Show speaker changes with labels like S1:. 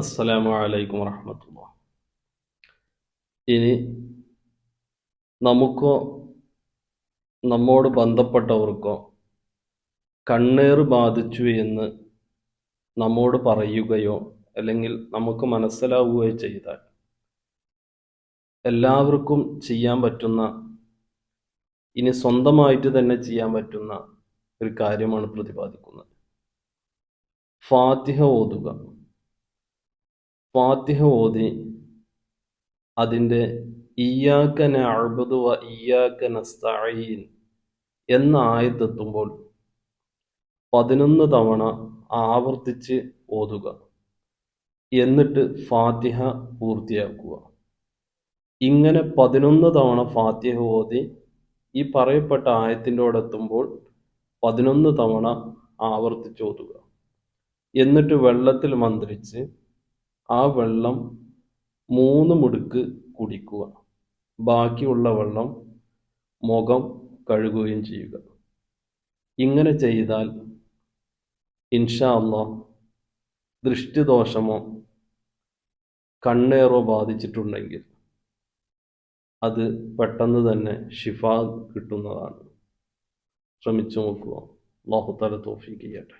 S1: അസ്സലാമു അലൈക്കും ഇനി നമുക്കോ നമ്മോട് ബന്ധപ്പെട്ടവർക്കോ കണ്ണേറ് ബാധിച്ചു എന്ന് നമ്മോട് പറയുകയോ അല്ലെങ്കിൽ നമുക്ക് മനസ്സിലാവുകയോ ചെയ്താൽ എല്ലാവർക്കും ചെയ്യാൻ പറ്റുന്ന ഇനി സ്വന്തമായിട്ട് തന്നെ ചെയ്യാൻ പറ്റുന്ന ഒരു കാര്യമാണ് പ്രതിപാദിക്കുന്നത്. ഫാത്തിഹ ഓതുക. ഫാത്തിഹ ഓതി അതിന്റെ ഇയ്യാക്ക നഅ്ബുദു വ ഇയ്യാക്ക നസ്തഈൻ എന്ന ആയത്തെത്തുമ്പോൾ പതിനൊന്ന് തവണ ആവർത്തിച്ച് ഓതുക. എന്നിട്ട് ഫാത്തിഹ പൂർത്തിയാക്കുക. ഇങ്ങനെ പതിനൊന്ന് തവണ ഫാത്തിഹ ഓതി ഈ പറയപ്പെട്ട ആയത്തിന്റെ എത്തുമ്പോൾ പതിനൊന്ന് തവണ ആവർത്തിച്ച് ഓതുക. എന്നിട്ട് വെള്ളത്തിൽ മന്ത്രിച്ച് ആ വെള്ളം മൂന്ന് മുടുക്ക് കുടിക്കുക. ബാക്കിയുള്ള വെള്ളം മുഖം കഴുകുകയും ചെയ്യുക. ഇങ്ങനെ ചെയ്താൽ ഇൻഷാ ദൃഷ്ടിദോഷമോ കണ്ണേറോ ബാധിച്ചിട്ടുണ്ടെങ്കിൽ അത് പെട്ടെന്ന് തന്നെ ഷിഫ കിട്ടുന്നതാണ്. ശ്രമിച്ചു നോക്കുക. അള്ളാഹുത്താല തോഫിക്ക് ചെയ്യട്ടെ.